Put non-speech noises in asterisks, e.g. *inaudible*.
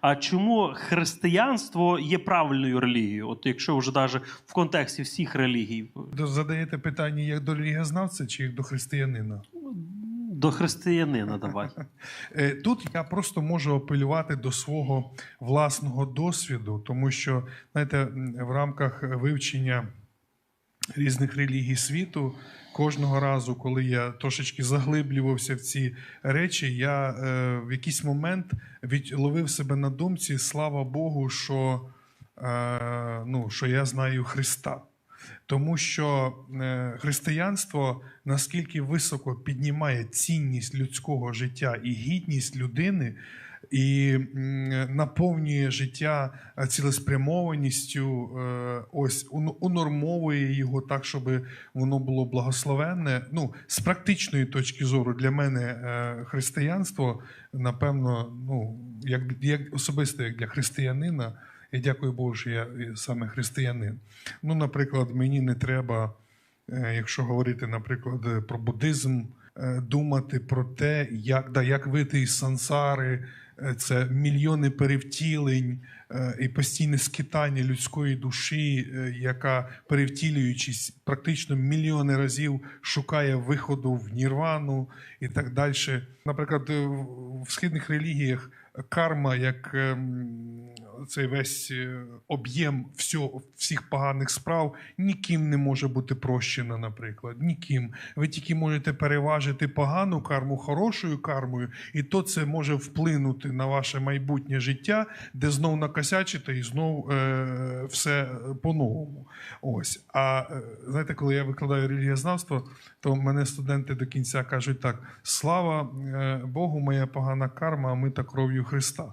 а чому християнство є правильною релігією? От якщо вже навіть в контексті всіх релігій, Задаєте питання як до релігієзнавця чи як до християнина? до християнина давай. *laughs* Е, Тут я просто можу апелювати до свого власного досвіду, тому що, знаєте, в рамках вивчення різних релігій світу, кожного разу, коли я трошечки заглиблювався в ці речі, я е, в якийсь момент відловив себе на думці, слава Богу, що, е, ну, що я знаю Христа. Тому що е, християнство наскільки високо піднімає цінність людського життя і гідність людини, і наповнює життя е, цілеспрямованістю, е, ось унормовує його так, щоб воно було благословенне. Ну, з практичної точки зору, для мене е, християнство, напевно, ну, як, як особисто як для християнина. Я дякую Богу, що я саме християнин. Ну, наприклад, мені не треба, е, якщо говорити, наприклад, е, про буддизм, е, думати про те, як, да, як вийти із сансари, це мільйони перевтілень і постійне скитання людської душі, яка, перевтілюючись практично мільйони разів, шукає виходу в нірвану і так далі. Наприклад, в в східних релігіях карма як ем, цей весь е, об'єм всіх поганих справ ніким не може бути прощена, наприклад. Ніким. Ви тільки можете переважити погану карму хорошою кармою, і то це може вплинути на ваше майбутнє життя, де знов накосячите і знов е, все по-новому. Ось. А е, знаєте, коли я викладаю релігієзнавство, то мене студенти до кінця кажуть так: слава е, Богу, моя погана карма, а ми та кров'ю Христа.